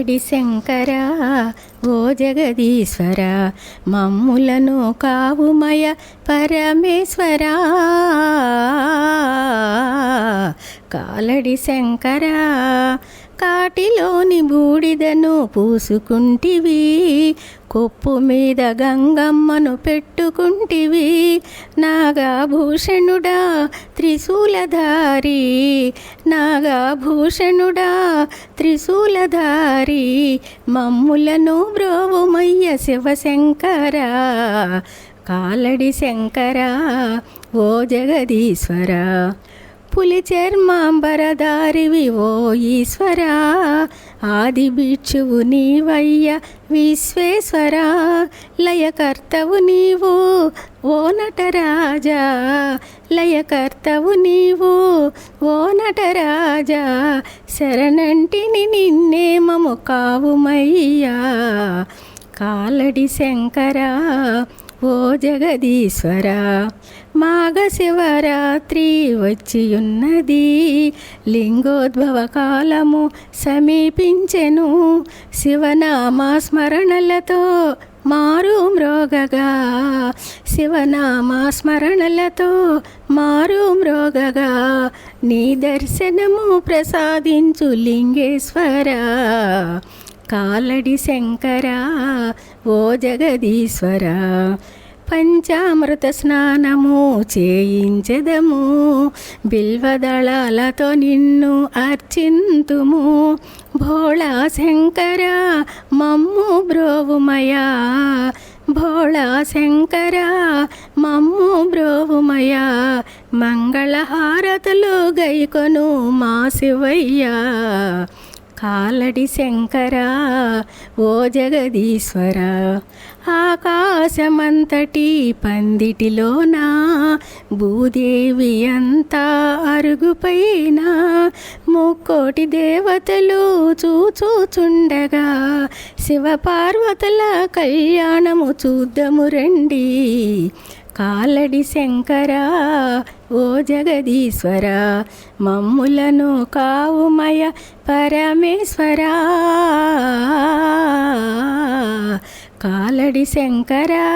కాలడి శంకర ఓ జగదీశ్వర మమ్ములను కావుమయ పరమేశ్వరా. కాలడి శంకర కాటిలోని బూడిదను పూసుకుంటివి. కొప్పు మీద గంగమ్మను పెట్టుకుంటివి. నాగాభూషణుడా త్రిశూలధారి. నాగాభూషణుడా త్రిశూలధారి. మమ్ములను బ్రోవుమయ్య శివశంకర. కాలడి శంకర ఓ జగదీశ్వరా. పులి చర్మాంబరదారివి ఓ ఈశ్వరా! ఆది బిక్షువు నీవయ్య విశ్వేశ్వర! లయకర్తవు నీవు ఓ నటరాజా! లయకర్తవు నీవు ఓ నటరాజా! శరణంటిని నిన్నే మము కావుమయ్యా! కాలడి శంకరా! జగదీశ్వర మాఘ శివరాత్రి వచ్చియున్నది. లింగోద్భవ కాలము సమీపించెను. శివనామా స్మరణలతో మారు మ్రోగగా. శివనామా స్మరణలతో మారు మ్రోగగా. నీ దర్శనము ప్రసాదించు లింగేశ్వర. కాలడి శంకర ఓ జగదీశ్వర. పంచామృత స్నానము చేయించెదము. బిల్వదళాలతో నిన్ను అర్చింతుము. భోళా శంకర మమ్ము బ్రోవుమయా. భోళా శంకర మమ్ము బ్రోవుమయా. మంగళహారతులు గైకొను మా శివయ్యా. కాలడి శంకర ఓ జగదీశ్వర ఆకాశమంతటి పందిటిలోన భూదేవి అంతా అరుగుపైన ముక్కోటి దేవతలు చూచూచుండగా శివపార్వతుల కళ్యాణము చూద్దాము రండి. కాలడి శంకరా ఓ జగదీశ్వర మమ్ములను కావుమయ పరమేశ్వర. కాలడి శంకరా